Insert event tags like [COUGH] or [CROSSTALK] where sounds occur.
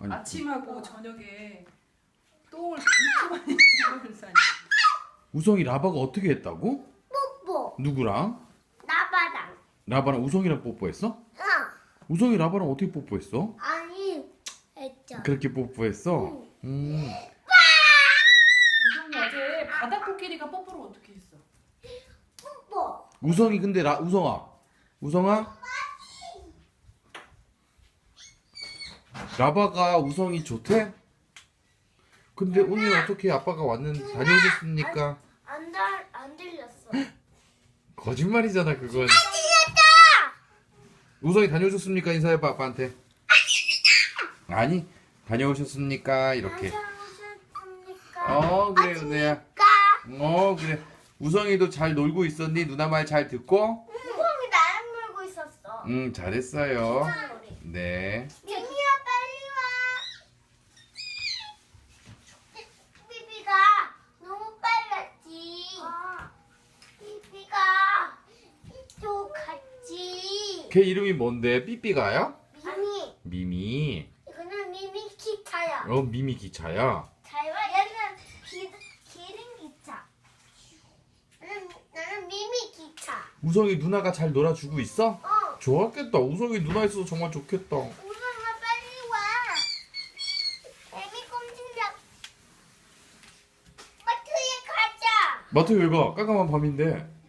아니, 아침하고 저녁에 똥을 많이. [LAUGHS] 우성이 라바가 어떻게 했다고? 뽀뽀. 누구랑? 나바랑. 라바랑 우성이랑 뽀뽀했어? 어. 우성이 라바랑 어떻게 뽀뽀했어? 아니. 했죠. 그렇게 뽀뽀했어? 음. 우성이 어제 바다 코끼리가 뽀뽀를 어떻게 했어? 뽀뽀. 우성이 근데 라 우성아 우성아 라바가 우성이 좋대? 근데 오늘 어떻게 아빠가 왔는데 다녀오셨습니까? 안, 달, 안 들렸어. [GASPS] 거짓말이잖아 그건 우성이 다녀오셨습니까 인사해봐 아빠한테 아니 다녀오셨습니까 이렇게 안녕하셨습니까? 어 그래 은혜야 까. 어 그래 우성이도 잘 놀고 있었니 누나 말 잘 듣고 우성이 나랑 놀고 있었어. 음 잘했어요 우리. 네 빨리 걔 이름이 뭔데 삐삐가요? 미미. 미미 이거는 미미 기차야. 어 미미 기차야 잘 봐. 얘는 기, 기름 기차. 나는, 나는 미미 기차. 우성이 누나가 잘 놀아주고 있어? 어. 좋았겠다 우성이 누나 있어서 정말 좋겠다 우성아 빨리 와. 애미 꼼짝이야. 마트에 가자. 마트 왜 가? 깜깜한 밤인데